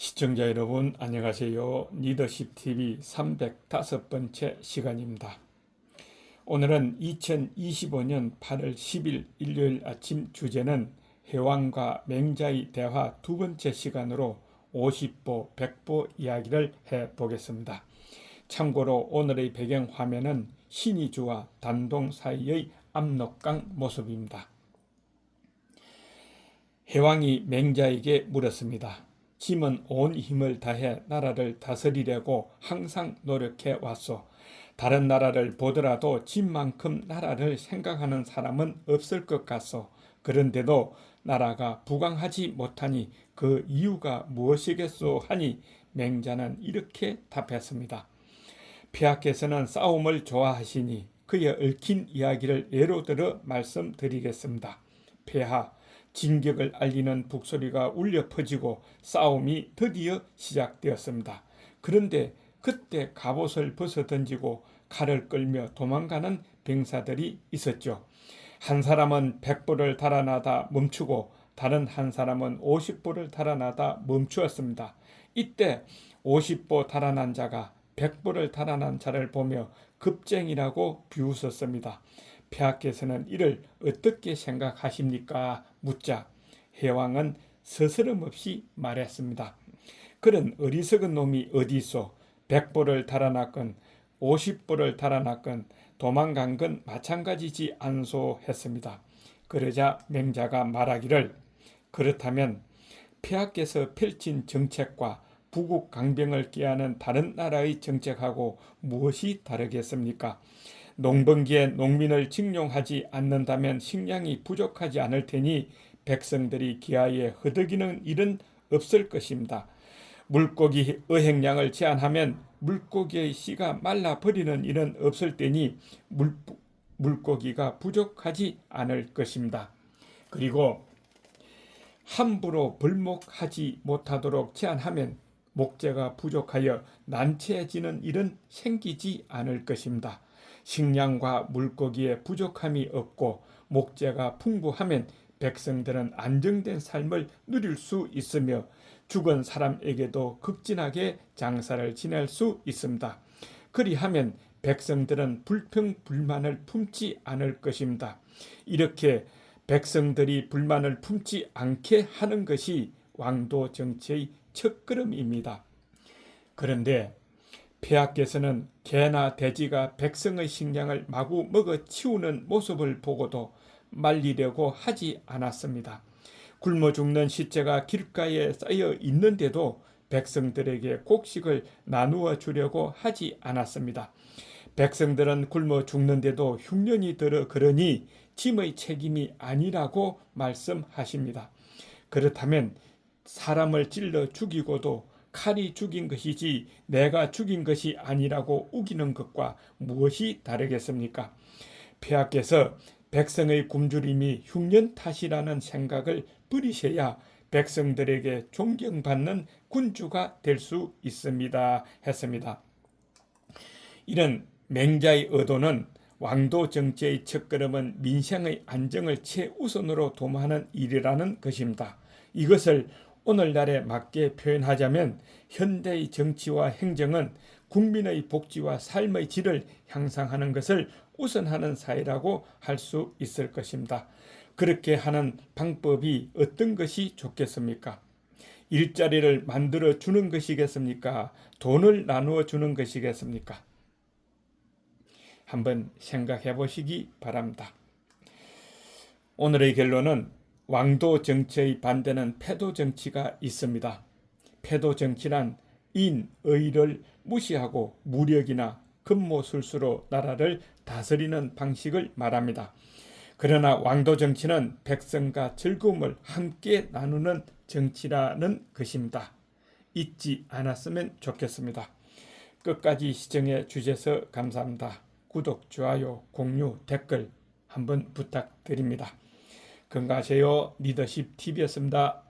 시청자 여러분 안녕하세요. 리더십 TV 305번째 시간입니다. 오늘은 2025년 8월 10일 일요일 아침 주제는 해왕과 맹자의 대화 두 번째 시간으로 50보 100보 이야기를 해 보겠습니다. 참고로 오늘의 배경 화면은 신이주와 단동 사이의 압록강 모습입니다. 해왕이 맹자에게 물었습니다. 짐은 온 힘을 다해 나라를 다스리려고 항상 노력해 왔소. 다른 나라를 보더라도 짐만큼 나라를 생각하는 사람은 없을 것 같소. 그런데도 나라가 부강하지 못하니 그 이유가 무엇이겠소 하니 맹자는 이렇게 답했습니다. 폐하께서는 싸움을 좋아하시니 그의 얽힌 이야기를 예로 들어 말씀드리겠습니다. 폐하, 진격을 알리는 북소리가 울려 퍼지고 싸움이 드디어 시작되었습니다. 그런데 그때 갑옷을 벗어 던지고 칼을 끌며 도망가는 병사들이 있었죠. 한 사람은 백보를 달아나다 멈추고 다른 한 사람은 오십보를 달아나다 멈추었습니다. 이때 오십보 달아난 자가 백보를 달아난 자를 보며 급쟁이라고 비웃었습니다. 폐하께서는 이를 어떻게 생각하십니까? 묻자 해왕은 스스럼 없이 말했습니다. 그런 어리석은 놈이 어디 있어? 백보를 달아났건 오십보를 달아났건 도망간 건 마찬가지지 않소 했습니다. 그러자 맹자가 말하기를 그렇다면 폐하께서 펼친 정책과 부국 강병을 꾀하는 다른 나라의 정책하고 무엇이 다르겠습니까? 농번기에 농민을 징용하지 않는다면 식량이 부족하지 않을 테니 백성들이 기아에 허덕이는 일은 없을 것입니다. 물고기 어획량을 제한하면 물고기의 씨가 말라 버리는 일은 없을 테니 물, 물고기가 부족하지 않을 것입니다. 그리고 함부로 벌목하지 못하도록 제한하면 목재가 부족하여 난처해지는 일은 생기지 않을 것입니다. 식량과 물고기에 부족함이 없고 목재가 풍부하면 백성들은 안정된 삶을 누릴 수 있으며 죽은 사람에게도 극진하게 장사를 지낼 수 있습니다. 그리하면 백성들은 불평 불만을 품지 않을 것입니다. 이렇게 백성들이 불만을 품지 않게 하는 것이 왕도 정치의 첫걸음입니다. 그런데 폐하께서는 개나 돼지가 백성의 식량을 마구 먹어 치우는 모습을 보고도 말리려고 하지 않았습니다. 굶어 죽는 시체가 길가에 쌓여 있는데도 백성들에게 곡식을 나누어 주려고 하지 않았습니다. 백성들은 굶어 죽는데도 흉년이 들어 그러니 짐의 책임이 아니라고 말씀하십니다. 그렇다면 사람을 찔러 죽이고도 칼이 죽인 것이지 내가 죽인 것이 아니라고 우기는 것과 무엇이 다르겠습니까? 폐하께서 백성의 굶주림이 흉년 탓이라는 생각을 버리셔야 백성들에게 존경받는 군주가 될 수 있습니다. 했습니다. 이런 맹자의 의도는 왕도 정치의 첫걸음은 민생의 안정을 최우선으로 도모하는 일이라는 것입니다. 이것을 오늘날에 맞게 표현하자면 현대의 정치와 행정은 국민의 복지와 삶의 질을 향상하는 것을 우선하는 사회라고 할 수 있을 것입니다. 그렇게 하는 방법이 어떤 것이 좋겠습니까? 일자리를 만들어 주는 것이겠습니까? 돈을 나누어 주는 것이겠습니까? 한번 생각해 보시기 바랍니다. 오늘의 결론은 왕도 정치의 반대는 패도 정치가 있습니다. 패도 정치란 인, 의를 무시하고 무력이나 급모술수로 나라를 다스리는 방식을 말합니다. 그러나 왕도 정치는 백성과 즐거움을 함께 나누는 정치라는 것입니다. 잊지 않았으면 좋겠습니다. 끝까지 시청해 주셔서 감사합니다. 구독, 좋아요, 공유, 댓글 한번 부탁드립니다. 건강하세요. 리더십 TV였습니다.